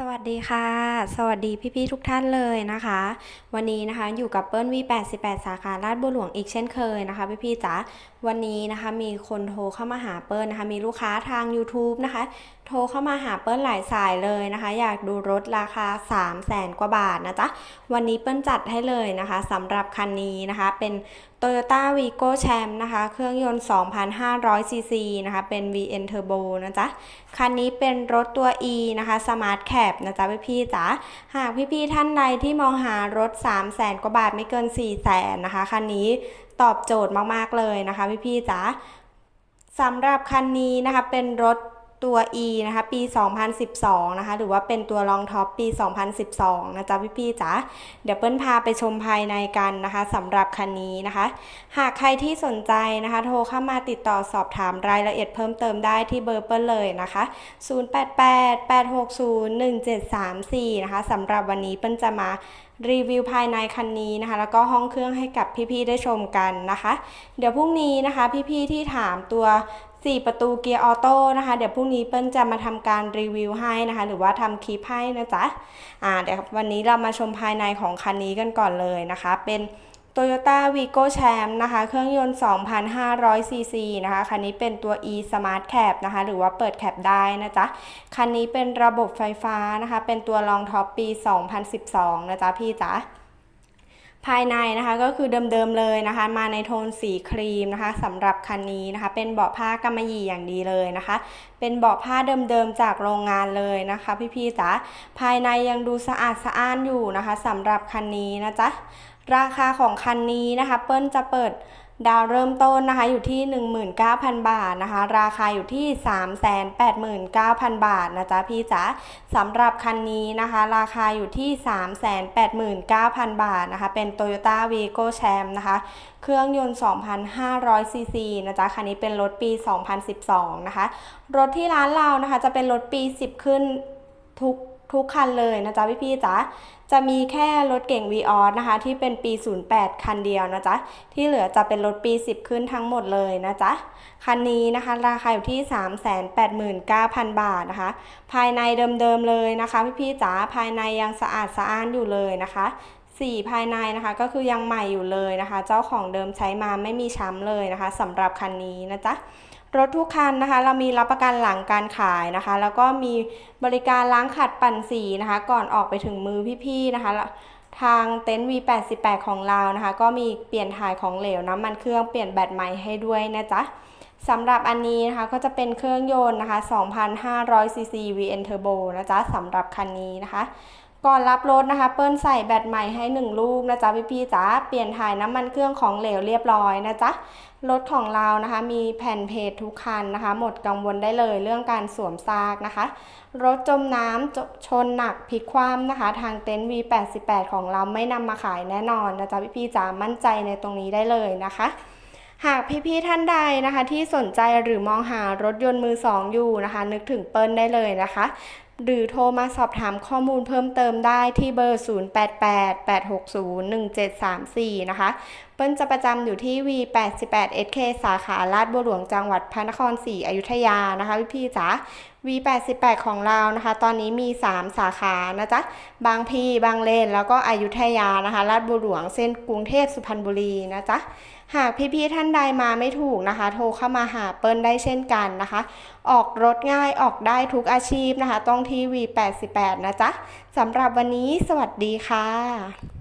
สวัสดีค่ะ สวัสดีพี่ๆทุกท่านเลยนะคะ วันนี้นะคะอยู่กับเปิ้ลวี88 สาขาลาดบัวหลวงอีกเช่นเคยนะคะพี่ๆจ๋าวันนี้นะคะมีคนโทรเข้ามาหาเปิ้ลนะคะ มีลูกค้าทาง YouTube นะคะโทรเข้ามาหาเปิ้ลหลายสายเลยนะคะ อยากดูรถราคา 3 0 0แสนกว่าบาทนะจ๊ะ วันนี้เปิ้ลจัดให้เลยนะคะสำหรับคันนี้นะคะ เป็น Toyota Vigo Champ นะคะ เครื่องยนต์ 2,500ซีซีนะคะ เป็น VN Turbo นะจ๊ะ คันนี้เป็นรถตัว E นะคะ Smart Cab นะจ๊ะพี่ๆจ๋า หากพี่ๆท่านใดที่มองหารถ 3 0 0แสนกว่าบาทไม่เกิน 4 0 0แสนนะคะ คันนี้ตอบโจทย์มากๆเลยนะคะพี่ๆจ๋าสำหรับคันนี้นะคะเป็นรถ ตัว E นะคะ ปี 2012 นะคะ หรือว่าเป็นตัวรองท็อปปี 2012 นะจ๊ะพี่ๆจ๋า เดี๋ยวเปิ้ลพาไปชมภายในกันนะคะสำหรับคันนี้นะคะ หากใครที่สนใจนะคะ โทรเข้ามาติดต่อสอบถามรายละเอียดเพิ่มเติมได้ที่เบอร์เปิ้ลเลยนะคะ 0888601734 นะคะสำหรับวันนี้เปิ้ลจะมารีวิวภายในคันนี้นะคะ แล้วก็ห้องเครื่องให้กับพี่ๆได้ชมกันนะคะ เดี๋ยวพรุ่งนี้นะคะ พี่ๆที่ถามตัว 4 ประตูเกียร์ออโต้นะคะ เดี๋ยวพรุ่งนี้เปิ้ลจะมาทำการรีวิวให้นะคะ หรือว่าทำคลิปให้นะจ๊ะอ่าเดี๋ยววันนี้เรามาชมภายในของคันนี้กันก่อนเลยนะคะ เป็น Toyota Vigo Champ นะคะ เครื่องยนต์ 2,500 ซีซีนะคะ คันนี้เป็นตัว e Smart Cab นะคะ หรือว่าเปิดแคปได้นะจ๊ะ คันนี้เป็นระบบไฟฟ้านะคะ เป็นตัวรองท็อปปี 2012 นะจ๊ะพี่จ๊ะ ภายในนะคะก็คือเดิมๆเลยนะคะ มาในโทนสีครีมนะคะสำหรับคันนี้นะคะ เป็นเบาะผ้ากำมะหยี่อย่างดีเลยนะคะ เป็นเบาะผ้าเดิมๆจากโรงงานเลยนะคะพี่ๆจ๋าภายในยังดูสะอาดสะอ้านอยู่นะคะสำหรับคันนี้นะจ๊ะราคาของคันนี้นะคะ เปิ้ลจะเปิด ดาวเริ่มต้นนะคะอยู่ที่ 19,000 บาทนะคะ ราคาอยู่ที่ 389,000 บาทนะจ๊ะพี่จ๋าสำหรับคันนี้นะคะ ราคาอยู่ที่ 389,000 บาทนะคะ เป็น Toyota Vigo Champ นะคะ เครื่องยนต์2,500ซีซีนะจ๊ะคันนี้เป็นรถปี 2012 นะคะ รถที่ร้านเรานะคะจะเป็นรถปี 10 ขึ้นทุก ทุกคันเลยนะจ๊ะพี่พี่ๆจ๋าจะมีแค่รถเก่ง v ีออนะคะที่เป็นปี 08 คันเดียวนะจ๊ะที่เหลือจะเป็นรถปี 10 ขึ้นทั้งหมดเลยนะจ๊ะคันนี้นะคะราคาอยู่ที่ 389,000 บาทนะคะ ภายในเดิมๆเลยนะคะ พี่พี่ๆจ๋าภายในยังสะอาดสะอ้านอยู่เลยนะคะสีภายในนะคะก็คือยังใหม่อยู่เลยนะคะ เจ้าของเดิมใช้มาไม่มีช้ำเลยนะคะสำหรับคันนี้นะจ๊ะ รถทุกคันนะคะ เรามีรับประกันหลังการขายนะคะ แล้วก็มีบริการล้างขัดปั่นสีนะคะ ก่อนออกไปถึงมือพี่ๆนะคะทางเต็นท์ V88 ของเรานะคะ ก็มีเปลี่ยนถ่ายของเหลวน้ำมันเครื่องเปลี่ยนแบตใหม่ให้ด้วยนะจ๊ะสำหรับอันนี้นะคะก็จะเป็นเครื่องยนต์นะคะ 2,500 cc VN Turbo นะจ๊ะสำหรับคันนี้นะคะ ก่อนรับรถนะคะ เปิ้ลใส่แบตใหม่ให้ 1 ลูกนะจ๊ะพี่ๆจ๋าเปลี่ยนถ่ายน้ำมันเครื่องของเหลวเรียบร้อยนะจ๊ะรถของเรานะคะ มีแผ่นเพจทุกคันนะคะ หมดกังวลได้เลยเรื่องการสวมซากนะคะ รถจมน้ำชนหนักพลิกคว่ำนะคะ ทางเต็นท์ V88 ของเราไม่นำมาขายแน่นอนนะจ๊ะพี่ๆจ๋ามั่นใจในตรงนี้ได้เลยนะคะหากพี่ๆท่านใดนะคะ ที่สนใจหรือมองหารถยนต์มือสองอยู่นะคะ นึกถึงเปิ้ลได้เลยนะคะ หรือโทรมาสอบถามข้อมูลเพิ่มเติมได้ที่เบอร์ 0888601734 นะคะ เปิ้ลจะประจำอยู่ที่ V88 SK สาขาลาดบัวหลวงจังหวัดพระนครศรีอยุธยานะคะพี่ๆจ๋า V88 ของเรานะคะ ตอนนี้มี 3 สาขานะจ๊ะ บางพีบางเลน แล้วก็อยุธยานะคะลาดบัวหลวงเส้นกรุงเทพสุพรรณบุรีนะจ๊ะ หากพี่ๆท่านใดมาไม่ถูกนะคะ โทรเข้ามาหาเปิ้ลได้เช่นกันนะคะ ออกรถง่ายออกได้ทุกอาชีพนะคะ ต้องที่ V88 นะจ๊ะสำหรับวันนี้สวัสดีค่ะ